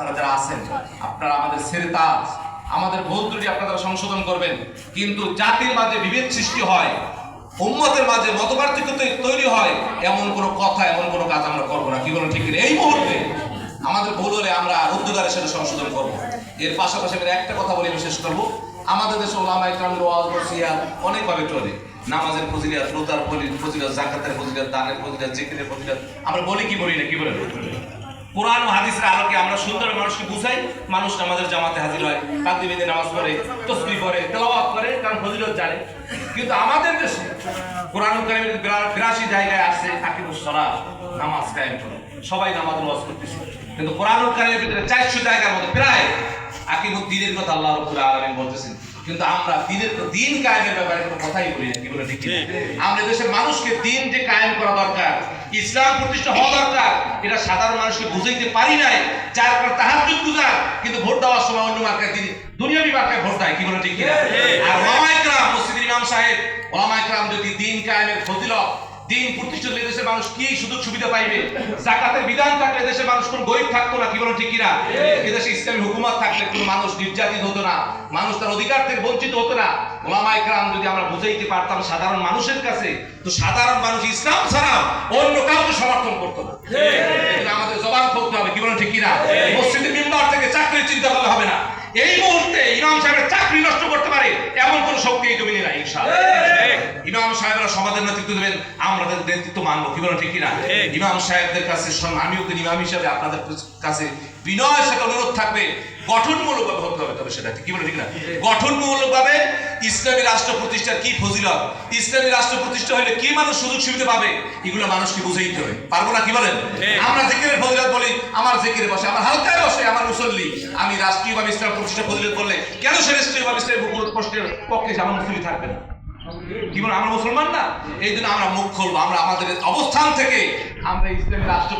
আপনারা যারা আছেন, আপনারা আমাদের ছেড়ে তাজ, আমাদের ভুল ত্রুটি আপনারা সংশোধন করবেন, কিন্তু জাতির মাঝে বিভেদ সৃষ্টি হয়, উম্মতের মাঝে মতপার্থক্য তৈরি হয়, এমন কোনো কথা, এমন কোনো কাজ আমরা করব না, কি বলেন ঠিক? এই মুহূর্তে আমাদের ভুল হলে আমরা উদ্যোগারে সাথে সংশোধন করব। এর পাশাপাশি আমি একটা কথা বলে শেষ করব। আমাদের দেশে ওলামা ইকরামের ওয়াজ অনেকভাবে চলে নামাজের ফজিলত, রোজার ফজি- ফজিলত, জাকাতের ফজিলত, দানের ফজিলত, জিকিরের ফজিলত, আমরা বলি কি বলি না, কি বলেন? কোরআন হাদিসের আলোকে আমরা সুন্দর মানুষকে বুঝাই মানুষ আমাদের জামাতে হাজির হয় কান্দি বেঁধে নামাজ পড়ে, তসবি করে তেলাওয়াত করে, কারণ ফজিলত জানে। কিন্তু আমাদের দেশে কোরআন কারিমের বিরাশি জায়গায় আছে আকিবুস সালাত, নামাজ কায়েম করে। সবাই নামাজ ওয়াজ করতেছে। কিন্তু কোরআন কারিমের ভিতরে চারশো জায়গার মধ্যে প্রায় আকিবুদ দিনের কথা আল্লাহ রব্বুল আলামিন বলতেছেন। কিন্তু আমরা দিনের দিন কায়েমের ব্যাপারে কোনো কথাই বলি না কি বলে ঠিক? আমরা দেশের মানুষকে দিন যে কায়েম করা দরকার ইসলাম প্রতিষ্ঠা হওয়া দরকার এটা সাধারণ মানুষকে বুঝাইতে পারি নাই যার কারণে তাহাজ্জুদ গুজার কিন্তু ভোট দেওয়ার সময় অন্য মার্কায় তিনি দুনিয়াবি মার্কায় ভোট দেয় কি বলে ঠিক আর ওলামায়ে কেরাম মসজিদের ইমাম সাহেব ওলামায়ে কেরাম যদি দিন কায়েমের ফজিলত দিন প্রতিষ্ঠা হলে দেশের মানুষ কি সুযোগ সুবিধা পাইবে? জাকাতের বিধান থাকলে দেশের মানুষ কোন গরিব থাকতো না কি বলেন ঠিক কিনা? এদেশে ইসলামী হুকুমত থাকলে কোনো মানুষ নির্যাতিত হতো না মানুষ তার অধিকার থেকে বঞ্চিত হতো না। ওলামায়ে কেরাম যদি আমরা বুঝাইতে পারতাম সাধারণ মানুষের কাছে তো সাধারণ মানুষ ইসলাম ছাড়া অন্য কাউকে সমর্থন করতো না। আমাদের জবান খুলতে হবে কি বলেন ঠিক কিনা? মসজিদের মেম্বার থেকে চাকরির চিন্তা করলে হবে না। এই মুহূর্তে ইমাম সাহেবের চাকরি নষ্ট করতে পারে এমন কোন শক্তি এই জমিনে নাই ইনশাআল্লাহ। ইমাম সাহেবরা সমাজের নেতৃত্ব দেবেন আমরা তাদের নেতৃত্ব মানবো কি বলেন ঠিক কিনা? ইমাম সাহেবদের কাছে আমিও তো ইমাম হিসাবে আপনাদের কাছে বিনয়ের সাথে অনুরোধ থাকবে গঠনমূলক ভাবে হতে হবে তবে সেটা কি বলে ঠিক না গঠনমূলক ভাবে ইসলামী রাষ্ট্র প্রতিষ্ঠার কি ফজিলত? ইসলামী রাষ্ট্র প্রতিষ্ঠা হলে কি মানুষ সুযোগ সুবিধা পাবে? এগুলো মানুষকে বুঝাইতে হবে। পারব না কি বলেন? আমরা জেকেরের ফজিলত বলি আমার জেকেরে বসে আমার হালকায় বসে আমার মুসল্লি। আমি রাষ্ট্রীয়ভাবে ইসলাম প্রতিষ্ঠা ফজিলত বললে কেন সে রাষ্ট্রীয় ভাবে ইসলামের প্রশ্নের পক্ষে আমার মুসল্লি থাকবে না? কি বলে, আমরা মুসলমান না? এই জন্য আমরা মুখ খুলবো, আমরা আমাদের অবস্থান থেকে আমরা ইসলামী রাষ্ট্র